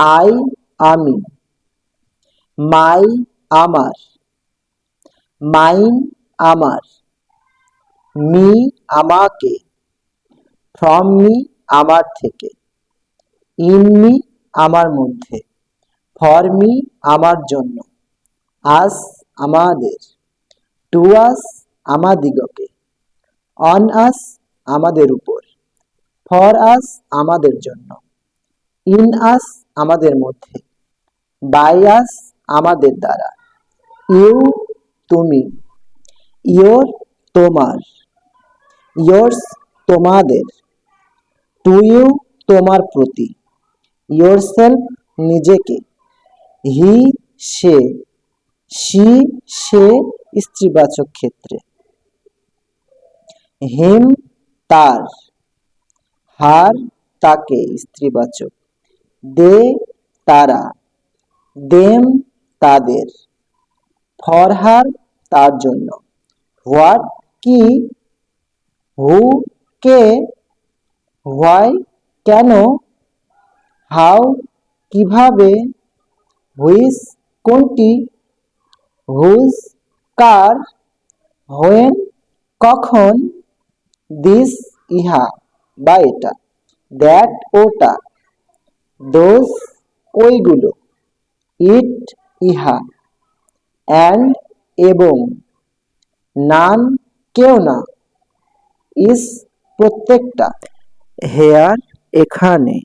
I, আমি। মাই, আমার। Mine, আমার। মি, আমাকে। ফ্রম মি, আমার থেকে। ইন মি, আমার মধ্যে। ফর মি, আমার জন্য। আস, আমাদের। টু আস, আমাদিগকে। অন আস, আমাদের উপর। ফর আস, আমাদের জন্য। ইন আস আমাদের মধ্যে, বাই আস আমাদের দ্বারা। ইউ তুমি, ইয়োর তোমার, ইয়োর্স তোমাদের, টু ইউ তোমার প্রতি ইয়োর সেলফ নিজেকে, হি সে সি সে স্ত্রীবাচক ক্ষেত্রে। হিম তার, হার তাকে স্ত্রীবাচক। দে তারা, দেম তাদের, ফরহার তার জন্য। হোয়াট, কি, হু, কে, হোয়াই, কেন, হাউ, কীভাবে, হুইস, কোনটি হুজ কার, হোয়েন, কখন, দিস, ইহা, বা এটা, দ্যাট, ওটা। দোজ ওইগুলো ইট ইহা অ্যান্ড এবং নান কেউ না ইস প্রত্যেকটা। হেয়ার এখানে।